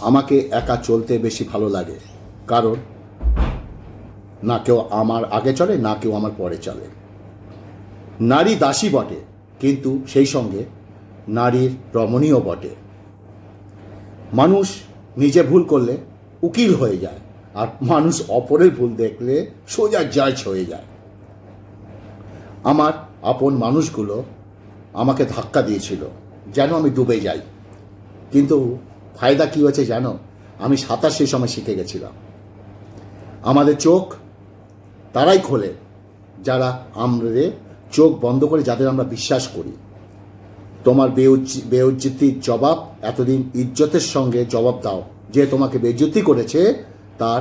আমাকে একা চলতে বেশি ভালো লাগে। কারণ, না কেউ আমার আগে চলে, না কেউ আমার পরে চলে। নারী দাসী বটে, কিন্তু সেই সঙ্গে নারীর রমণীয় বটে। মানুষ নিজে ভুল করলে উকিল হয়ে যায়, আর মানুষ অপরের ভুল দেখলে সোজা জাজ হয়ে যায়। আমার আপন মানুষগুলো আমাকে ধাক্কা দিয়েছিল, যেন আমি ডুবে যাই। কিন্তু ফায়দা কী হয়েছে জানো? আমি সাঁতার সেই সময় শিখে গেছিলাম। আমাদের চোখ তারাই খোলে, যারা আমাদের চোখ বন্ধ করে যাদের আমরা বিশ্বাস করি। তোমার বেউজ্জি, বেউজ্জিতির জবাব এতদিন ইজ্জতের সঙ্গে জবাব দাও। যে তোমাকে বেজ্জতি করেছে, তার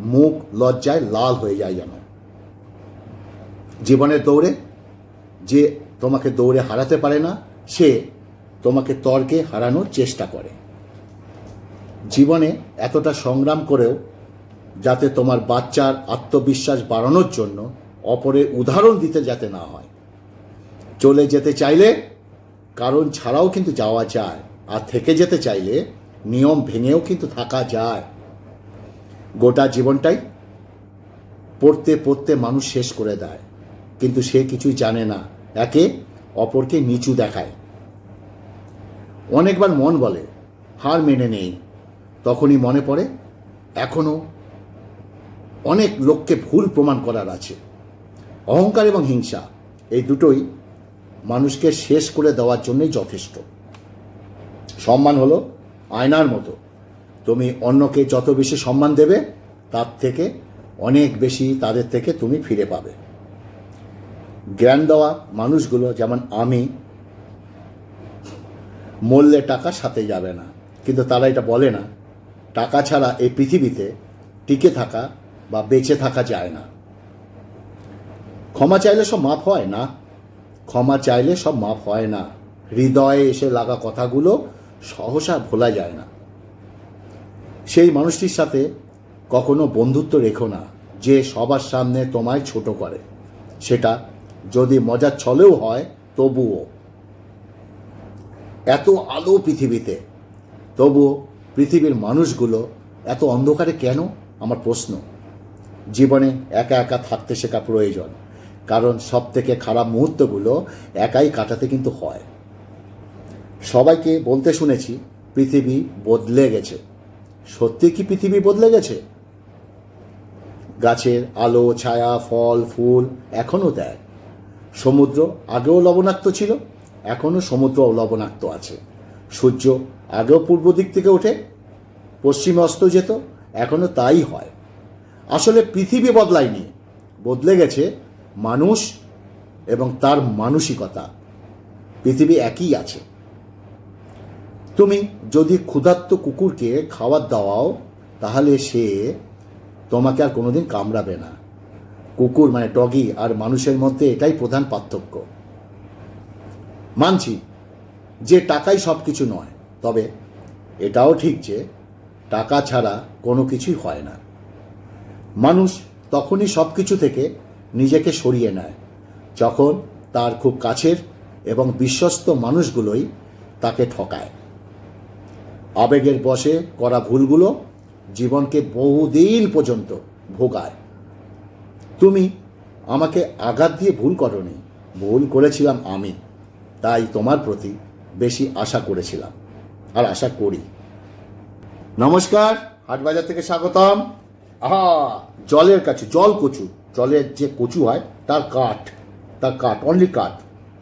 মুখ লজ্জায় লাল হয়ে যায় যেন। জীবনের দৌড়ে যে তোমাকে দৌড়ে হারাতে পারে না, সে তোমাকে তর্কে হারানোর চেষ্টা করে। জীবনে এতটা সংগ্রাম করেও যাতে তোমার বাচ্চার আত্মবিশ্বাস বাড়ানোর জন্য অপরের উদাহরণ দিতে যাতে না হয়। চলে যেতে চাইলে, কারণ ছাড়াও কিন্তু যাওয়া যায়। আর থেকে যেতে চাইলে, নিয়ম ভেঙেও কিন্তু থাকা যায়। গোটা জীবনটাই পড়তে পড়তে মানুষ শেষ করে দেয়। কিন্তু সে কিছুই জানে না। একে অপরকে নিচু দেখায়। অনেকবার মন বলে, হার মেনে নেই। তখনই মনে পড়ে, এখনও অনেক লোককে ভুল প্রমাণ করার আছে। অহংকার এবং হিংসা, এই দুটোই মানুষকে শেষ করে দেওয়ার জন্যই যথেষ্ট। সম্মান হলো আয়নার মতো। তুমি অন্যকে যত বেশি সম্মান দেবে, তার থেকে অনেক বেশি তাদের থেকে তুমি ফিরে পাবে। জ্ঞান দেওয়া মানুষগুলো যেমন আমি মূল্যে টাকা সাথে যাবে না। কিন্তু তারা এটা বলে না। টাকা ছাড়া এই পৃথিবীতে টিকে থাকা বা বেঁচে থাকা যায় না। ক্ষমা চাইলে সব মাফ হয় না? ক্ষমা চাইলে সব মাফ হয় না। হৃদয়ে এসে লাগা কথাগুলো সহসা ভোলা যায় না। সেই মানুষটির সাথে কখনো বন্ধুত্ব রেখো না, যে সবার সামনে তোমায় ছোট করে। সেটা যদি মজার ছলেও হয়, তবুও। এত আলো পৃথিবীতে, তবুও পৃথিবীর মানুষগুলো এত অন্ধকারে কেন? আমার প্রশ্ন। জীবনে একা একা থাকতে শেখা প্রয়োজন, কারণ সব থেকে খারাপ মুহূর্তগুলো একাই কাটাতে কিন্তু হয়। সবাইকে বলতে শুনেছি, পৃথিবী বদলে গেছে। সত্যি কি পৃথিবী বদলে গেছে? গাছের আলো, ছায়া, ফল, ফুল এখনও দেয়। সমুদ্র আগেও লবণাক্ত ছিল এখনও সমুদ্র লবণাক্ত আছে। সূর্য আগেও পূর্ব দিক থেকে ওঠে, পশ্চিমে অস্ত যেত এখনও তাই হয়। আসলে পৃথিবী বদলায়নি, বদলে গেছে মানুষ এবং তার মানসিকতা। পৃথিবী একই আছে। তুমি যদি ক্ষুধার্ত কুকুরকে খাবার দাওয়াও, তাহলে সে তোমাকে আর কোনোদিন কামড়াবে না। কুকুর মানে টগি আর মানুষের মধ্যে এটাই প্রধান পার্থক্য। মানছি যে টাকাই সব কিছু নয়, তবে এটাও ঠিক যে টাকা ছাড়া কোনো কিছুই হয় না। মানুষ তখনই সব কিছু থেকে নিজেকে সরিয়ে নেয়, যখন তার খুব কাছের এবং বিশ্বস্ত মানুষগুলোই তাকে ঠকায়। আবেগের বশে করা ভুলগুলো জীবনকে বহুদিন পর্যন্ত ভোগায়। তুমি আমাকে আঘাত দিয়ে ভুল করনি, ভুল করেছিলাম আমি, তাই তোমার প্রতি বেশি আশা করেছিলাম। আর আশা করি। নমস্কার, হাটবাজার থেকে স্বাগতম। আহা, জলের কাছে জল কচু। জলের যে কচু হয়, তার কাঠ তার কাঠ অনলি কাঠ।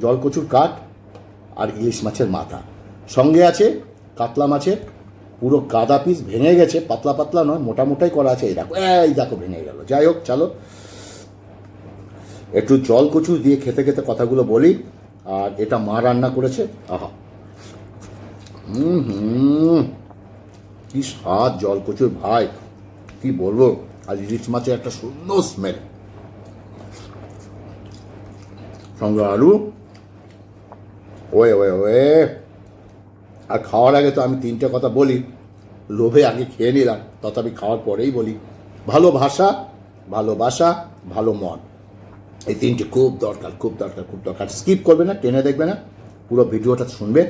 জল কচুর কাঠ আর ইলিশ মাছের মাথা। সঙ্গে আছে কাতলা মাছের। পুরো গাদা পিস ভেঙে গেছে, পাতলা পাতলা নয়, মোটা মোটাই করা আছে। এই দেখো এই দেখো, ভেঙে গেল। যাই হোক, চলো। একটু জল কচু দিয়ে খেতে খেতে কথাগুলো বলি। আর এটা মা রান্না করেছে। আহা। হুম হুম কি স্বাদ জল কচুর ভাই। কি বলব আর ইলিশ মাছের একটা সুন্দর স্মেল সঙ্গে আলু। Way way way. আর খাওয়ার আগে তো আমি তিনটে কথা বলি। লোভে আগে খেয়ে নিলাম, তথাপি খাওয়ার পরেই বলি। ভালো ভাষা ভালোবাসা ভালো মন। এই তিনটে খুব দরকার খুব দরকার খুব দরকার। স্কিপ করবে না, টেনে দেখবে না। পুরো ভিডিওটা শুনবে।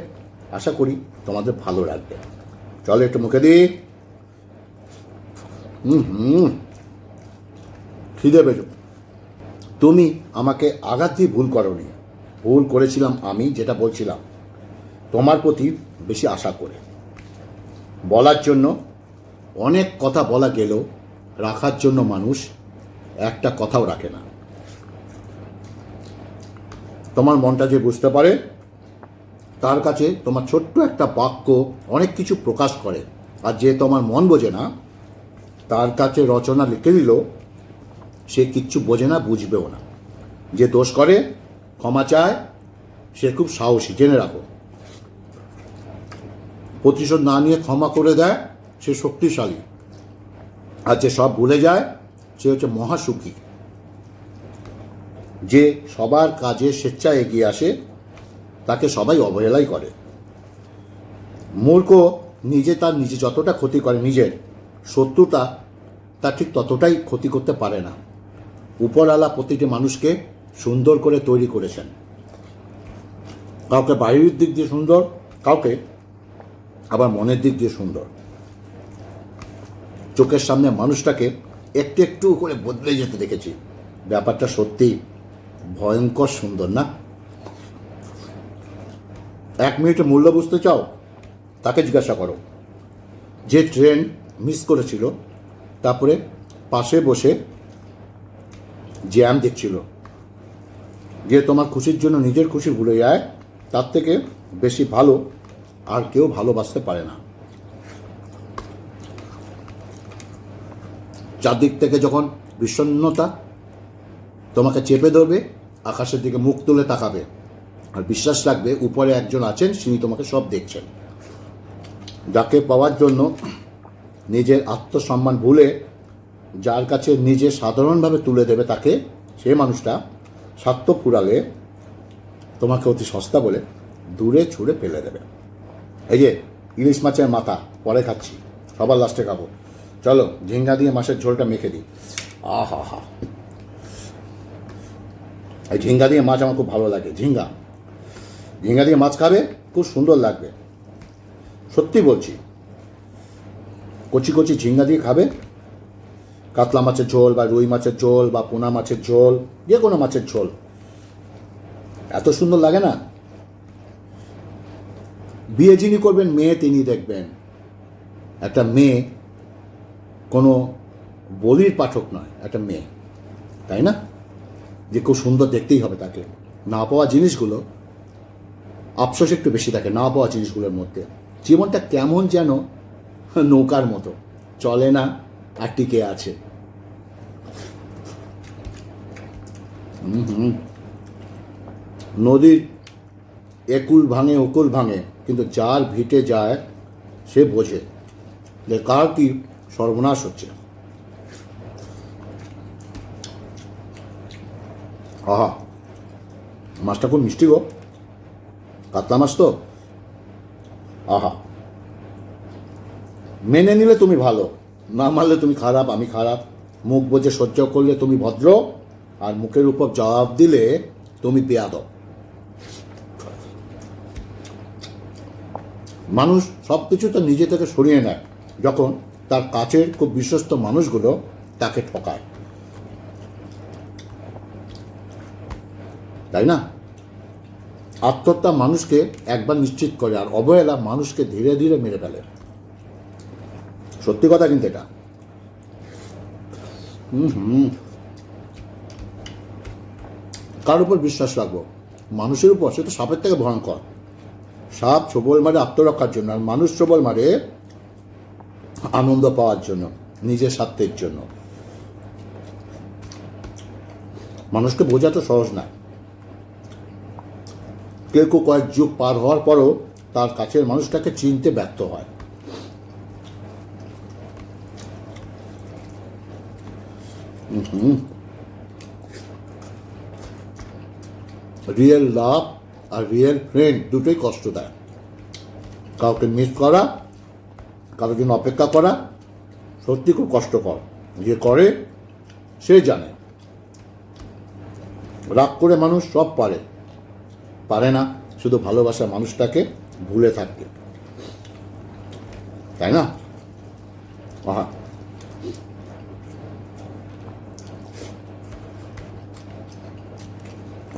আশা করি তোমাদের ভালো লাগবে। চলো একটু মুখে দিই। হুম হুম। খিদে পেয়েছ। তুমি আমাকে আঘাত দিয়ে ভুল করনি। ভুল করেছিলাম আমি, যেটা বলছিলাম। তোমার প্রতি বেশি আশা করে। বলার জন্য, অনেক কথা বলা গেলেও রাখার জন্য মানুষ একটা কথাও রাখে না। তোমার মনটা যে বুঝতে পারে তার কাছে তোমার ছোট্ট একটা বাক্য অনেক কিছু প্রকাশ করে। আর যে তোমার মন বোঝে না, তার কাছে রচনা লিখে দিল, সে কিচ্ছু বোঝে না, বুঝবেও না। যে দোষ করে, ক্ষমা চায়, সে খুব সাহসী, জেনে রাখো। প্রতিশোধ না নিয়ে ক্ষমা করে দেয়, সে শক্তিশালী। আর যে সব ভুলে যায়, সে হচ্ছে মহাসুখী। যে সবার কাজে স্বেচ্ছায় এগিয়ে আসে তাকে সবাই অবহেলাই করে। মূর্খ নিজে তার নিজে যতটা ক্ষতি করে নিজের, শত্রুতা তা ঠিক ততটাই ক্ষতি করতে পারে না। উপরওয়ালা প্রতিটি মানুষকে সুন্দর করে তৈরি করেছেন। কাউকে বাইরের দিক দিয়ে সুন্দর, কাউকে আবার মনের দিক দিয়ে সুন্দর। চোখের সামনে মানুষটাকে একটু একটু করে বদলে যেতে দেখেছি। ব্যাপারটা সত্যি ভয়ঙ্কর সুন্দর না? এক মিনিটে মূল্য বুঝতে চাও? তাকে জিজ্ঞাসা করো। যে ট্রেন মিস করেছিল, তারপরে পাশে বসে জ্যাম দেখছিল। যে তোমার খুশির জন্য নিজের খুশি ভুলে যায়, তার থেকে বেশি ভালো আর কেউ ভালোবাসতে পারে না। চারদিক থেকে যখন বিষণ্ণতা তোমাকে চেপে ধরবে, আকাশের দিকে মুখ তুলে তাকাবে। আর বিশ্বাস রাখবে, উপরে একজন আছেন, তিনি তোমাকে সব দেখছেন। যাকে পাওয়ার জন্য নিজের আত্মসম্মান ভুলে, যার কাছে নিজে সাধারণভাবে তুলে দেবে তাকে, সে মানুষটা স্বার্থ ফুরালে তোমাকে অতি সস্তা বলে দূরে ছুঁড়ে ফেলে দেবে। এই যে, ইলিশ মাছের মাথা, পরে খাচ্ছি, সবার লাস্টে খাব। চলো, ঝিঙ্গা দিয়ে মাছের ঝোলটা মেখে দিই। আহা হা এই ঝিঙ্গা দিয়ে মাছ আমার খুব ভালো লাগে, ঝিঙ্গা। ঝিঙ্গা দিয়ে মাছ খাবে, খুব সুন্দর লাগবে। সত্যি বলছি, কচি কচি ঝিঙ্গা দিয়ে খাবে। কাতলা মাছের ঝোল বা রুই মাছের ঝোল বা পোনা মাছের ঝোল, যে কোনো মাছের ঝোল। এত সুন্দর লাগে না? বিয়ে যিনি করবেন, মেয়ে তিনি দেখবেন। একটা মেয়ে কোনো বলির পাঠক নয়, একটা মেয়ে। তাই না? যে খুব সুন্দর দেখতেই হবে তাকে। না পাওয়া জিনিসগুলো আফসোস একটু বেশি থাকে না পাওয়া জিনিসগুলোর মধ্যে। জীবনটা কেমন যেন নৌকার মতো। চলে না, আর টিকে আছে। নদীর একুল ভাঙে, ওকুল ভাঙে, কিন্তু যার ভিটে যায়, সে বোঝে যে কার কি সর্বনাশ হচ্ছে। আহা, মাছটা খুব মিষ্টি গো। কাতলা মাছ তো? আহা। মেনে নিলে তুমি ভালো, না মানলে তুমি খারাপ, আমি খারাপ। মুখ বোঝে সহ্য করলে তুমি ভদ্র, আর মুখের উপর জবাব দিলে তুমি বেয়াদব। মানুষ সব কিছু তো নিজে থেকে সরিয়ে নেয়, যখন তার কাছের খুব বিশ্বস্ত মানুষগুলো তাকে ঠকায়। তাই না? আত্মহত্যা মানুষকে একবার নিশ্চিত করে আর অবহেলা মানুষকে ধীরে ধীরে মেরে ফেলে। সত্যি কথা কিন্তু এটা। হুম কার উপর বিশ্বাস রাখব। মানুষের উপর, সে তো সাপের থেকে ভয়ঙ্কর। সাপ সবল মারে আত্মরক্ষার জন্য আর মানুষ সবল মারে আনন্দ পাওয়ার জন্য, নিজের স্বার্থের জন্য। মানুষকে বোঝা তো সহজ না কেউ কেউ কয়েক যুগ পার হওয়ার পরও তার কাছের মানুষটাকে চিনতে ব্যর্থ হয়। রিয়েল লাভ আর রিয়েল ফ্রেন্ড দুটোই কষ্ট দেয়। কাউকে মিস করা, কারোর জন্য অপেক্ষা করা সত্যি খুব কষ্টকর। যে করে, সে জানে। রাগ করে মানুষ সব পারে। পারে না, শুধু ভালোবাসা মানুষটাকে ভুলে থাকতে তাই না? আহা।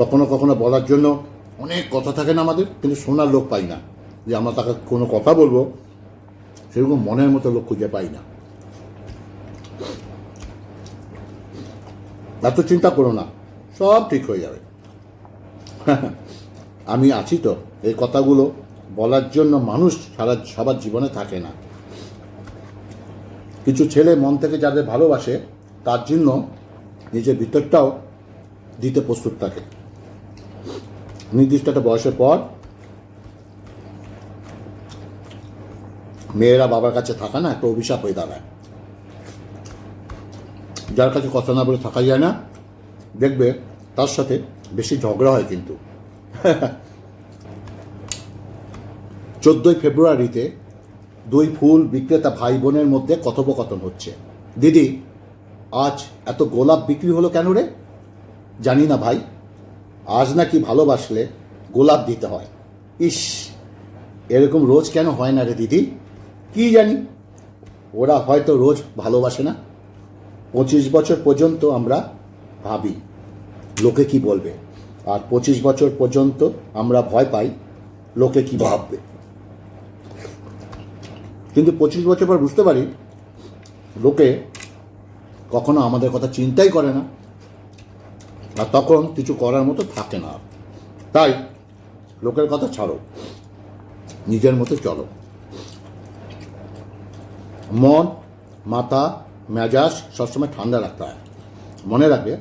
কখনো কখনো বলার জন্য অনেক কথা থাকে না আমাদের, কিন্তু শোনার লোক পাই না। যে আমরা তাকে কোনো কথা বলব, সেরকম মনের মতো লোক খুঁজে পাই না। এত চিন্তা করো না, সব ঠিক হয়ে যাবে। আমি আছি তো। এই কথাগুলো বলার জন্য মানুষ সারা, সবার জীবনে থাকে না। কিছু ছেলে মন থেকে যাদের ভালোবাসে, তার জন্য নিজের ভিতরটাও দিতে প্রস্তুত থাকে। নির্দিষ্ট একটা বয়সের পর মেয়েরা বাবার কাছে থাকা না, একটা অভিশাপ হয়ে দাঁড়ায়। যার কাছে কথা না বলে থাকা যায় না, দেখবে তার সাথে বেশি ঝগড়া হয় কিন্তু। চোদ্দোই ফেব্রুয়ারিতে দুই ফুল বিক্রেতা ভাই বোনের মধ্যে কথোপকথন হচ্ছে। দিদি, আজ এত গোলাপ বিক্রি হলো কেন রে? জানি না ভাই। আজ নাকি ভালোবাসলে গোলাপ দিতে হয়। ইস, এরকম রোজ কেন হয় না রে দিদি? কি জানি? ওরা হয়তো রোজ ভালোবাসে না। পঁচিশ বছর পর্যন্ত আমরা ভাবি, লোকে কি বলবে? আর পঁচিশ বছর পর্যন্ত আমরা ভয় পাই লোকে কি ভাববে। কিন্তু পঁচিশ বছর পর বুঝতে পারি, লোকে কখনো আমাদের কথা চিন্তাই করে না আর তখন কিছু করার মতো থাকে না। তাই লোকের কথা ছাড়ো, নিজের মতো চলো। মন, মাথা, মেজাজ সবসময় ঠান্ডা রাখতে হয়। মনে রাখবে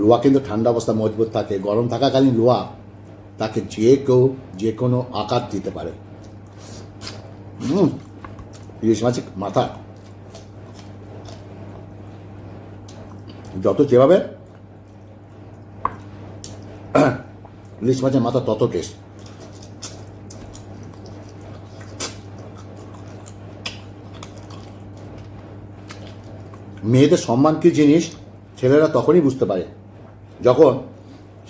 লোহা কিন্তু ঠান্ডা অবস্থা মজবুত থাকে, গরম থাকাকালীন লোহা তাকে যে কেউ, যে কোনো আকার দিতে পারে। ইলিশ মাছের মাথা। যত যেভাবে ইলিশ মাছের মাথা তত টেস্ট মেয়েদের সম্মান কি জিনিস? ছেলেরা তখনই বুঝতে পারে। যখন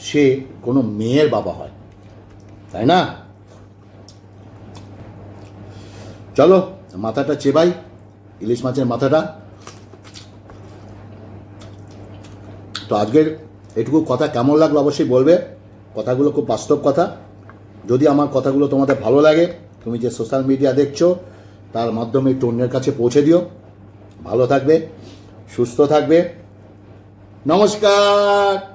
সে কোনো মেয়ের বাবা হয়, তাই না? চলো, মাথাটা চেবাই, ইলিশ মাছের মাথাটা। তো আজকের এটুকু কথা কেমন লাগল অবশ্যই বলবে। কথাগুলো খুব বাস্তব কথা। যদি আমার কথাগুলো তোমাদের ভালো লাগে, তুমি যে সোশ্যাল মিডিয়া দেখছ, তার মাধ্যমে একটু অন্যের কাছে পৌঁছে দিও। ভালো থাকবে, সুস্থ থাকবে। নমস্কার!